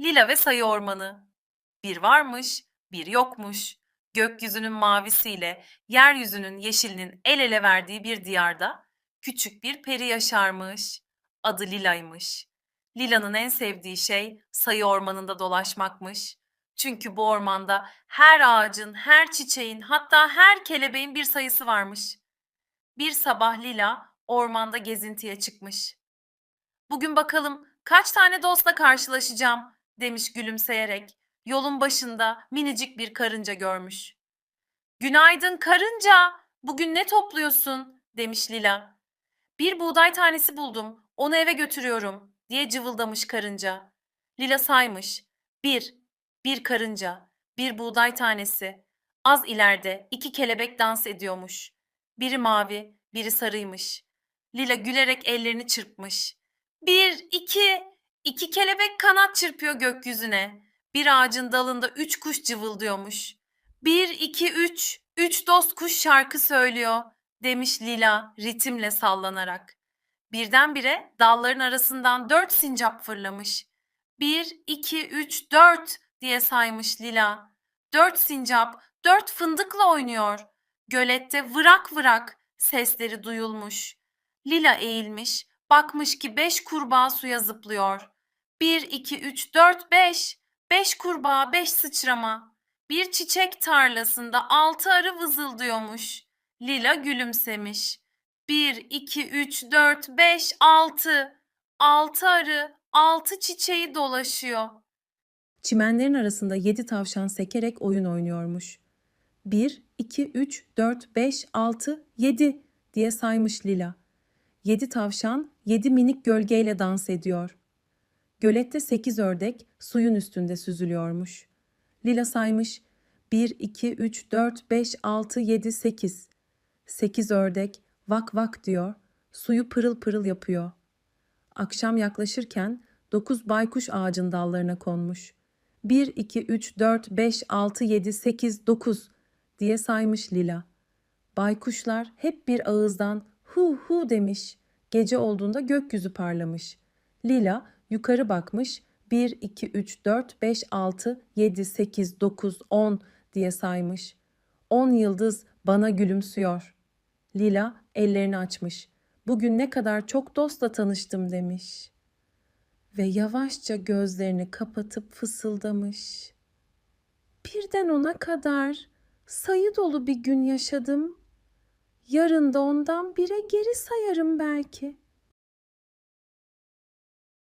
Lila ve Sayı Ormanı. Bir varmış, bir yokmuş. Gökyüzünün mavisiyle yeryüzünün yeşilinin el ele verdiği bir diyarda küçük bir peri yaşarmış. Adı Lila'ymış. Lila'nın en sevdiği şey Sayı Ormanı'nda dolaşmakmış. Çünkü bu ormanda her ağacın, her çiçeğin, hatta her kelebeğin bir sayısı varmış. Bir sabah Lila ormanda gezintiye çıkmış. Bugün bakalım kaç tane dostla karşılaşacağım demiş gülümseyerek. Yolun başında minicik bir karınca görmüş. Günaydın karınca. Bugün ne topluyorsun? demiş Lila. Bir buğday tanesi buldum. Onu eve götürüyorum diye cıvıldamış karınca. Lila saymış. Bir, bir karınca, bir buğday tanesi. Az ileride iki kelebek dans ediyormuş. Biri mavi, biri sarıymış. Lila gülerek ellerini çırpmış. Bir, iki, iki kelebek kanat çırpıyor gökyüzüne. Bir ağacın dalında üç kuş cıvıldıyormuş. Bir, iki, üç, üç dost kuş şarkı söylüyor demiş Lila ritimle sallanarak. Birdenbire dalların arasından dört sincap fırlamış. Bir, iki, üç, dört diye saymış Lila. Dört sincap, dört fındıkla oynuyor. Gölette vırak vırak sesleri duyulmuş. Lila eğilmiş, bakmış ki beş kurbağa suya zıplıyor. Bir, iki, üç, dört, beş. Beş kurbağa, beş sıçrama. Bir çiçek tarlasında altı arı vızıldıyormuş. Lila gülümsemiş. Bir, iki, üç, dört, beş, altı. Altı arı, altı çiçeği dolaşıyor. Çimenlerin arasında yedi tavşan sekerek oyun oynuyormuş. Bir, iki, üç, dört, beş, altı, yedi diye saymış Lila. Yedi tavşan yedi minik gölgeyle dans ediyor. Gölette sekiz ördek suyun üstünde süzülüyormuş. Lila saymış. Bir, iki, üç, dört, beş, altı, yedi, sekiz. Sekiz ördek vak vak diyor, suyu pırıl pırıl yapıyor. Akşam yaklaşırken dokuz baykuş ağacın dallarına konmuş. Bir, iki, üç, dört, beş, altı, yedi, sekiz, dokuz diye saymış Lila. Baykuşlar hep bir ağızdan hu hu demiş. Gece olduğunda gökyüzü parlamış. Lila yukarı bakmış. 1, 2, 3, 4, 5, 6, 7, 8, 9, 10 diye saymış. 10 yıldız bana gülümsüyor. Lila ellerini açmış. Bugün ne kadar çok dostla tanıştım demiş. Ve yavaşça gözlerini kapatıp fısıldamış. Birden ona kadar sayı dolu bir gün yaşadım. Yarın da ondan bire geri sayarım belki.